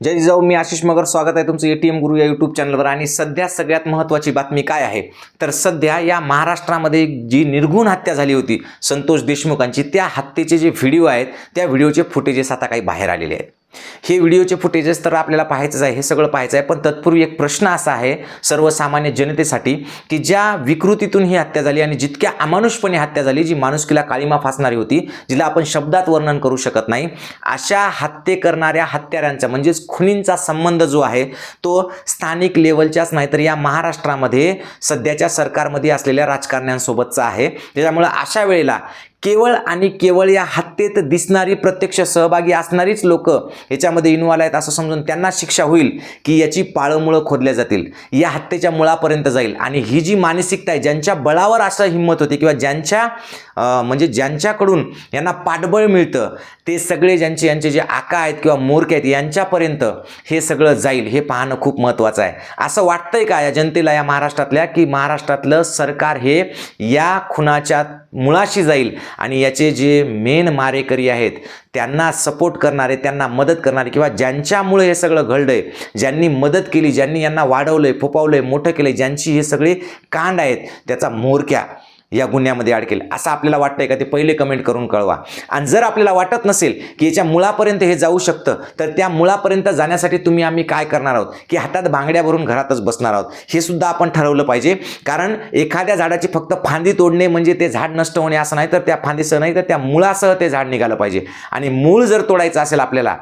जय जाऊ मी आशिष मगर. स्वागत आहे तुमचं एटीएम गुरु या यूट्यूब चॅनलवर आणि सध्या सगळ्यात महत्त्वाची बातमी काय आहे? तर सध्या या महाराष्ट्रामध्ये जी निर्गुण हत्या झाली होती संतोष देशमुखांची त्या हत्येचे जे व्हिडिओ आहेत त्या व्हिडिओचे फुटेजेस आता काही बाहेर आलेले आहेत. हे व्हिडिओचे फुटेजेस तर आपल्याला पाहायचंच आहे हे सगळं पाहायचं आहे. पण तत्पूर्वी एक प्रश्न असा आहे सर्वसामान्य जनतेसाठी की ज्या विकृतीतून ही हत्या झाली आणि जितक्या अमानुषपणे हत्या झाली जी माणुसकीला काळीमा फासणारी होती जिला आपण शब्दात वर्णन करू शकत नाही अशा हत्ये करणाऱ्या हत्यारांचा म्हणजेच खुनींचा संबंध जो आहे तो स्थानिक लेवलच्याच नाही तर या महाराष्ट्रामध्ये सध्याच्या सरकारमध्ये असलेल्या राजकारण्यांसोबतचा आहे. त्याच्यामुळं अशा वेळेला केवळ आणि केवळ या हत्येत दिसणारी प्रत्यक्ष सहभागी असणारीच लोक याच्यामध्ये इन्व्हॉल्व आहेत असं समजून त्यांना शिक्षा होईल की याची पाळंमुळं खोदल्या जातील या हत्येच्या मुळापर्यंत जाईल. आणि ही जी मानसिकता आहे ज्यांच्या बळावर असं हिंमत होते किंवा ज्यांच्या म्हणजे ज्यांच्याकडून यांना पाठबळ मिळतं ते सगळे ज्यांचे यांचे जे आका आहेत किंवा मूर्ख आहेत यांच्यापर्यंत हे सगळं जाईल हे पाहणं खूप महत्त्वाचं आहे. असं वाटतंय का या जनतेला या महाराष्ट्रातल्या की महाराष्ट्रातलं सरकार हे या खुनाच्या मुळाशी जाईल आणि याचे जे मेन मारेकरी आहेत त्यांना सपोर्ट करणारे त्यांना मदत करणारे किंवा ज्यांच्यामुळे हे सगळं घडलंय ज्यांनी मदत केली ज्यांनी यांना वाढवलंय फोपावलंय मोठं केलंय ज्यांची हे सगळे कांड आहेत त्याचा मोरक्या. या गुन्ह्यामध्ये अडकेल असं आपल्याला वाटतंय का ते पहिले कमेंट करून कळवा. आणि जर आपल्याला वाटत नसेल की याच्या मुळापर्यंत हे जाऊ शकतं तर त्या मुळापर्यंत जाण्यासाठी तुम्ही आम्ही काय करणार आहोत? की हातात भांगड्या भरून घरातच बसणार आहोत. हे सुद्धा आपण ठरवलं पाहिजे. कारण एखाद्या झाडाची फक्त फांदी तोडणे म्हणजे ते झाड नष्ट होणे असं नाही तर त्या फांदीसह नाही तर त्या मुळासह ते झाड निघालं पाहिजे. आणि मूळ जर तोडायचं असेल आपल्याला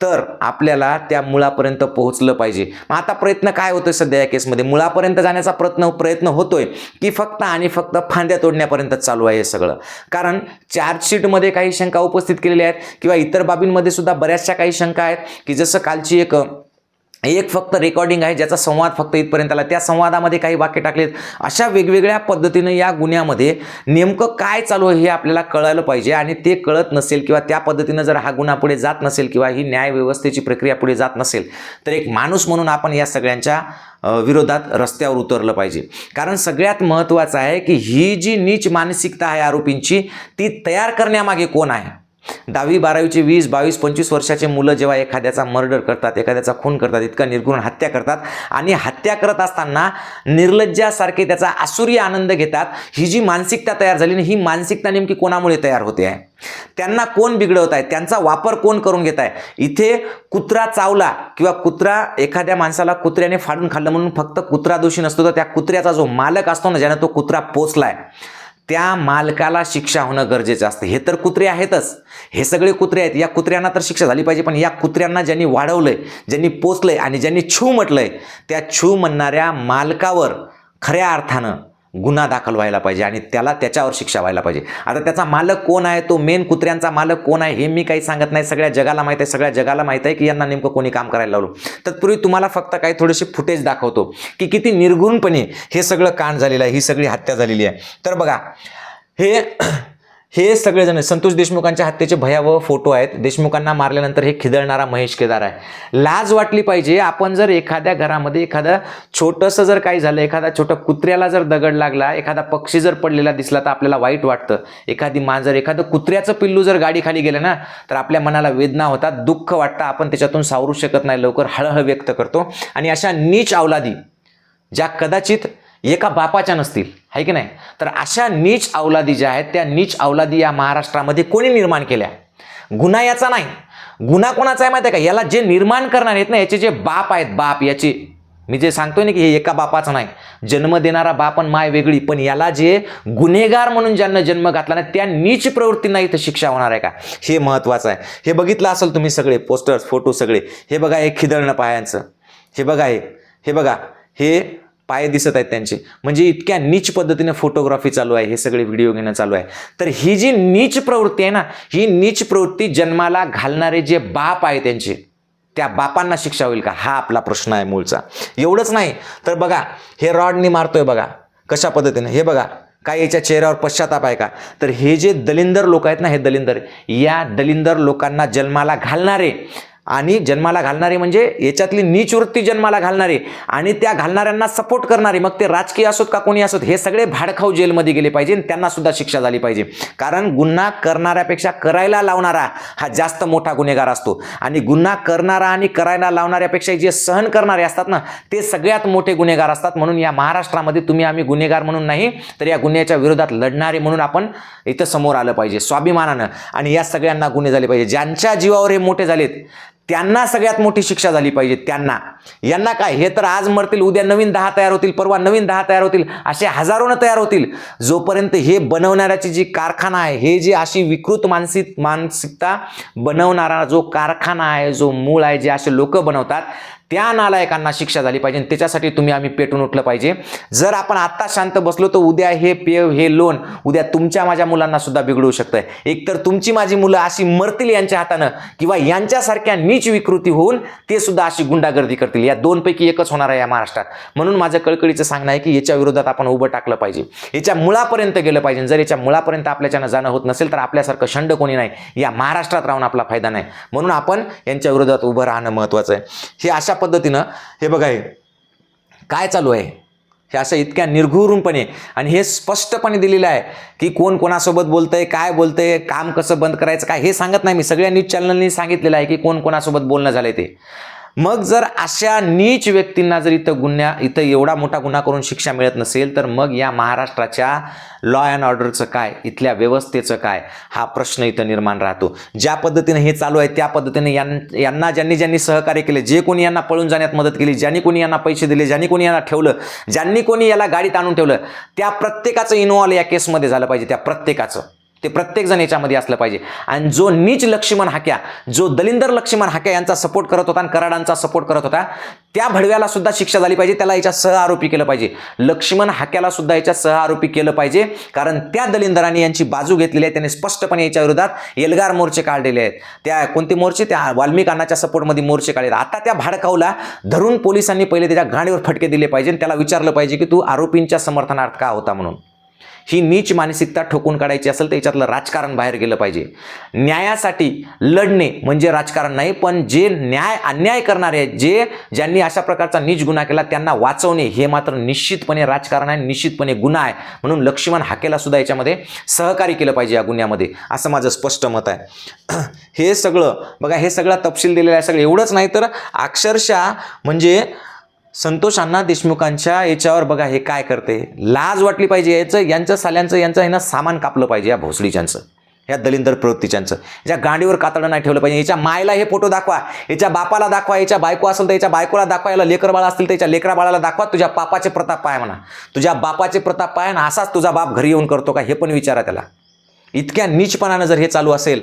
तर आपल्याला त्या मुळापर्यंत पोहोचलं पाहिजे. मग आता प्रयत्न काय होतोय सध्या या केसमध्ये? मुळापर्यंत जाण्याचा प्रयत्न प्रयत्न होतोय की फक्त आणि फक्त फांद्या तोडण्यापर्यंत चालू आहे हे सगळं. कारण चार्जशीटमध्ये काही शंका उपस्थित केलेल्या आहेत किंवा इतर बाबींमध्ये सुद्धा बऱ्याचशा काही शंका आहेत की जसं कालची एक एक फक्त रेकॉर्डिंग आहे ज्याचा संवाद फक्त इथपर्यंत आला. त्या संवादामध्ये काही वाक्य टाकलेत. अशा वेगवेगळ्या पद्धतीनं या गुन्ह्यामध्ये नेमकं काय चालू आहे हे आपल्याला कळायला पाहिजे आणि ते कळत नसेल किंवा त्या पद्धतीनं जर हा गुन्हा पुढे जात नसेल किंवा ही न्यायव्यवस्थेची प्रक्रिया पुढे जात नसेल तर एक माणूस म्हणून आपण या सगळ्यांच्या विरोधात रस्त्यावर उतरलं पाहिजे. कारण सगळ्यात महत्त्वाचं आहे की ही जी नीच मानसिकता आहे आरोपींची ती तयार करण्यामागे कोण आहे? दहावी बारावीचे वीस बावीस पंचवीस वर्षाचे मुलं जेव्हा एखाद्याचा मर्डर करतात एखाद्याचा खून करतात इतका निर्गुण हत्या करतात आणि हत्या करत असताना निर्लज्जासारखे त्याचा आसुरी आनंद घेतात ही जी मानसिकता तयार झाली ना ही मानसिकता नेमकी कोणामुळे तयार होते? आहे त्यांना कोण बिघडवत आहे? त्यांचा वापर कोण करून घेत आहे? इथे कुत्रा चावला किंवा कुत्रा एखाद्या माणसाला कुत्र्याने फाडून खाल्लं म्हणून फक्त कुत्रा दोषी नसतो तर त्या कुत्र्याचा जो मालक असतो ना ज्याने तो कुत्रा पोचलाय त्या मालकाला शिक्षा होणं गरजेचं असतं. हे तर कुत्रे आहेतच. हे सगळे कुत्रे आहेत. या कुत्र्यांना तर शिक्षा झाली पाहिजे पण या कुत्र्यांना ज्यांनी वाढवलंय ज्यांनी पोचलंय आणि ज्यांनी छू म्हटलंय त्या छू म्हणणाऱ्या मालकावर खऱ्या अर्थानं गुन्हा दाखल व्हायला पाहिजे आणि त्याला त्याच्यावर शिक्षा व्हायला पाहिजे. आता त्याचा मालक कोण आहे? तो मेन कुत्र्यांचा मालक कोण आहे? हे मी काही सांगत नाही. सगळ्या जगाला माहीत आहे. सगळ्या जगाला माहीत आहे की यांना नेमकं कोणी काम करायला लावलं. तत्पूर्वी तुम्हाला फक्त काही थोडेसे फुटेज दाखवतो की किती निर्गुणपणे हे सगळं कांड झालेलं आहे. ही सगळी हत्या झालेली आहे. तर बघा हे हे सगळेजण संतोष देशमुखांच्या हत्येचे भयावह फोटो आहेत. देशमुखांना मारल्यानंतर हे खिदळणारा महेश केदार आहे. लाज वाटली पाहिजे. आपण जर एखाद्या घरामध्ये एखादं छोटंसं जर काही झालं एखादा छोटं कुत्र्याला जर दगड लागला एखादा पक्षी जर पडलेला दिसला तर आपल्याला वाईट वाटतं. एखादी मांजर एखादं कुत्र्याचं पिल्लू जर गाडीखाली गेलं ना तर आपल्या मनाला वेदना होतात दुःख वाटतं. आपण त्याच्यातून सावरू शकत नाही. लवकर हळहळ व्यक्त करतो. आणि अशा नीच अवलादी ज्या कदाचित एका बापाच्या नसतील आहे की नाही? तर अशा नीच अवलादी ज्या आहेत त्या नीच अवलादी या महाराष्ट्रामध्ये कोणी निर्माण केल्या? गुन्हा याचा नाही. गुन्हा कोणाचा आहे माहिती आहे का? याला जे निर्माण करणार आहेत ना याचे जे बाप आहेत बाप याचे मी जे सांगतोय ना की हे एका बापाचं नाही. जन्म देणारा बाप आणि माय वेगळी पण याला जे गुन्हेगार म्हणून ज्यांना जन्म घातला ना त्या नीच प्रवृत्तींना इथं शिक्षा होणार आहे का? हे महत्त्वाचं आहे. हे बघितलं असेल तुम्ही सगळे पोस्टर्स फोटो सगळे. हे बघा हे खिदळणं पायांचं हे बघा हे. हे बघा. हे पाय दिसत आहेत त्यांचे. म्हणजे इतक्या नीच पद्धतीने फोटोग्राफी चालू आहे हे सगळे व्हिडिओ घेणं चालू आहे. तर ही जी नीच प्रवृत्ती आहे ना ही नीच प्रवृत्ती जन्माला घालणारे जे बाप आहे त्यांचे त्या बापांना शिक्षा होईल का? हा आपला प्रश्न आहे मूळचा. एवढंच नाही तर बघा हे रॉडनी मारतोय बघा कशा पद्धतीने? हे बघा काय याच्या चेहऱ्यावर पश्चाताप आहे का? तर हे जे दलिंदर लोक आहेत ना हे दलिंदर या दलिंदर लोकांना जन्माला घालणारे आणि जन्माला घालणारे म्हणजे याच्यातली नीच वृत्ती जन्माला घालणारे आणि त्या घालणाऱ्यांना सपोर्ट करणारे. मग ते राजकीय असोत का कोणी असोत हे सगळे भाडखाऊ जेलमध्ये गेले पाहिजे आणि त्यांना सुद्धा शिक्षा झाली पाहिजे. कारण गुन्हा करणाऱ्यापेक्षा करायला लावणारा हा जास्त मोठा गुन्हेगार असतो. आणि गुन्हा करणारा आणि करायला लावणाऱ्यापेक्षा जे सहन करणारे असतात ना ते सगळ्यात मोठे गुन्हेगार असतात. म्हणून या महाराष्ट्रामध्ये तुम्ही आम्ही गुन्हेगार म्हणून नाही तर या गुन्ह्याच्या विरोधात लढणारे म्हणून आपण इथं समोर आलं पाहिजे. स्वाभिमानानं. आणि या सगळ्यांना गुन्हे झाले पाहिजे. ज्यांच्या जीवावर हे मोठे झालेत त्यांना सगळ्यात मोठी शिक्षा झाली पाहिजे त्यांना. यांना काय? हे तर आज मरतील उद्या नवीन दहा तयार होतील परवा नवीन दहा तयार होतील असे हजारोनं तयार होतील. जोपर्यंत हे बनवणाऱ्याची जी कारखाना आहे हे जी अशी विकृत मानसिक मानसिकता बनवणारा जो कारखाना आहे जो मूळ आहे जे असे लोक बनवतात त्या नालायकांना शिक्षा झाली पाहिजे त्याच्यासाठी तुम्ही आम्ही पेटून उठलं पाहिजे. जर आपण आत्ता शांत बसलो तर उद्या हे पेव हे लोन उद्या तुमच्या माझ्या मुलांना सुद्धा बिघडू शकतं एकतर तुमची माझी मुलं अशी मरतील यांच्या हातानं किंवा यांच्यासारख्या नीच विकृती होऊन ते सुद्धा अशी गुंडागर्दी करतील. या दोनपैकी एकच होणार आहे या महाराष्ट्रात. म्हणून माझं कळकळीचं सांगणं आहे की याच्या विरोधात आपण उभं टाकलं पाहिजे. याच्या मुळापर्यंत गेलं पाहिजे जर याच्या मुळापर्यंत आपल्याच्यानं जाणं होत नसेल तर आपल्यासारखं शंड कोणी नाही. या महाराष्ट्रात राहून आपला फायदा नाही. म्हणून आपण यांच्या विरोधात उभं राहणं महत्त्वाचं आहे. हे अशा पद्धतीनं हे बघा हे. काय चालू आहे? हे असं इतक्या निर्घुरूनपणे आणि हे स्पष्टपणे दिलेलं आहे की कोण कोणासोबत बोलतंय काय बोलतंय काम कसं बंद करायचं काय हे सांगत नाही मी. सगळ्या न्यूज चॅनलनी सांगितलेलं आहे की कोण कोणासोबत बोलणं झालंय ते. मग जर अशा नीच व्यक्तींना जर इथं गुन्ह्या इथं एवढा मोठा गुन्हा करून शिक्षा मिळत नसेल तर मग या महाराष्ट्राच्या लॉ अँड ऑर्डरचं काय इथल्या व्यवस्थेचं काय हा प्रश्न इथं निर्माण राहतो. ज्या पद्धतीने हे चालू आहे त्या पद्धतीने यां यांना ज्यांनी ज्यांनी सहकार्य केले जे कोणी यांना पळून जाण्यात मदत केली ज्यांनी कोणी यांना पैसे दिले ज्यांनी कोणी यांना ठेवलं ज्यांनी कोणी याला गाडीत आणून ठेवलं त्या प्रत्येकाचं इन्व्हॉल्व या केसमध्ये झालं पाहिजे त्या प्रत्येकाचं. ते प्रत्येकजण याच्यामध्ये असलं पाहिजे. आणि जो नीच लक्ष्मण हाक्या जो दलिंदर लक्ष्मण हाक्या यांचा सपोर्ट करत होता आणि कराडांचा सपोर्ट करत होता त्या भडव्याला सुद्धा शिक्षा झाली पाहिजे. त्याला याच्या सह आरोपी केलं पाहिजे. लक्ष्मण हाक्याला सुद्धा याच्या सह आरोपी केलं पाहिजे. कारण त्या दलिंदरांनी यांची बाजू घेतलेली आहे. त्यांनी स्पष्टपणे याच्या विरोधात एल्गार मोर्चे काढलेले आहेत. त्या कोणते मोर्चे? त्या वाल्मिक सपोर्टमध्ये मोर्चे काढले आता त्या भाडकावला धरून पोलिसांनी पहिले त्याच्या गाडीवर फटके दिले पाहिजे. आणि त्याला विचारलं पाहिजे की तू आरोपींच्या समर्थनार्थ का होता म्हणून. ही नीच मानसिकता ठोकून काढायची असेल तर याच्यातलं राजकारण बाहेर गेलं पाहिजे. न्यायासाठी लढणे म्हणजे राजकारण नाही पण जे न्याय अन्याय करणारे आहेत जे ज्यांनी अशा प्रकारचा नीच गुन्हा केला त्यांना वाचवणे हे मात्र निश्चितपणे राजकारण आहे निश्चितपणे गुन्हा आहे. म्हणून लक्ष्मण हाकेला सुद्धा याच्यामध्ये सहकार्य केलं पाहिजे या गुन्ह्यामध्ये. असं माझं स्पष्ट मत आहे. हे सगळं बघा हे सगळं तपशील दिलेलं आहे. सगळं एवढंच नाही तर अक्षरशः म्हणजे संतोष अण्णा देशमुखांच्या याच्यावर बघा हे काय करते. लाज वाटली पाहिजे याचं यांचं साल्यांचं यांचं ह्यानं सामान कापलं पाहिजे या भोसडीच्यांचं या दलिंदर प्रवृत्तीच्यांचं. ज्या गाडीवर कातडं नाही ठेवलं पाहिजे याच्या मायला हे फोटो दाखवा याच्या बापाला दाखवा याच्या बायको असेल तर याच्या बायकोला दाखवा याला लेकर बाळा असतील तर याच्या लेकरा बाळाला दाखवा तुझ्या बापाचे प्रताप पाय म्हणा. तुझ्या बापाचे प्रताप पाय आणि असाच तुझा बाप घरी येऊन करतो का हे पण विचारा त्याला. इतक्या नीचपणानं जर हे चालू असेल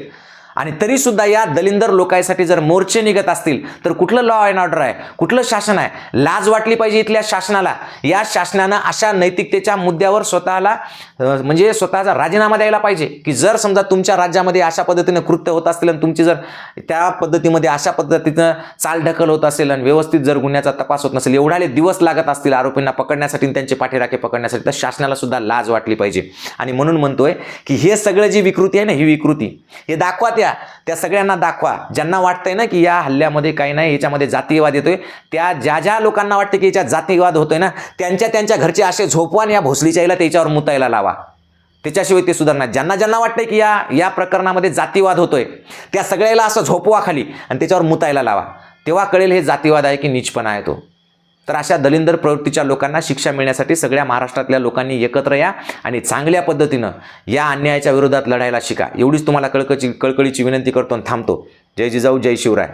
आणि तरीसुद्धा या दलिंदर लोकांसाठी जर मोर्चे निघत असतील तर कुठलं लॉ अँड ऑर्डर आहे? कुठलं शासन आहे? लाज वाटली पाहिजे इथल्या शासनाला. या शासनानं अशा नैतिकतेच्या मुद्द्यावर स्वतःला म्हणजे स्वतःचा राजीनामा द्यायला पाहिजे की जर समजा तुमच्या राज्यामध्ये अशा पद्धतीनं कृत्य होत असतील आणि तुमची जर त्या पद्धतीमध्ये अशा पद्धतीनं चालढकल होत असेल आणि व्यवस्थित जर गुन्ह्याचा तपास होत नसेल एवढाले दिवस लागत असतील आरोपींना पकडण्यासाठी त्यांचे पाठीराखे पकडण्यासाठी तर शासनाला सुद्धा लाज वाटली पाहिजे. आणि म्हणून म्हणतोय की हे सगळं जी विकृती आहे ना ही विकृती हे दाखवा त्या. त्या सगळ्यांना दाखवा. ज्यांना वाटतंय ना की या हल्ल्यामध्ये काही नाही याच्यामध्ये जातीयवाद येतोय त्या ज्या ज्या लोकांना वाटतं की याच्यात जातीयवाद होतोय ना त्यांच्या त्यांच्या घरचे असे झोपवान या भोसलीच्या त्याच्यावर मुतायला लावा. त्याच्याशिवाय ते सुधारणार ज्यांना ज्यांना वाटतंय की या या प्रकरणामध्ये जातीवाद होतोय त्या सगळ्याला असं झोपवा खाली आणि त्याच्यावर मुतायला लावा. तेव्हा कळेल हे जातीवाद आहे की नीचपणा आहे तो. तर अशा दलिंदर प्रवृत्तीच्या लोकांना शिक्षा मिळण्यासाठी सगळ्या महाराष्ट्रातल्या लोकांनी एकत्र या आणि चांगल्या पद्धतीनं या अन्यायाच्या विरोधात लढायला शिका. एवढीच तुम्हाला कळकची कळकळीची विनंती करतो आणि थांबतो. जय जिजाऊ जय शिवराय.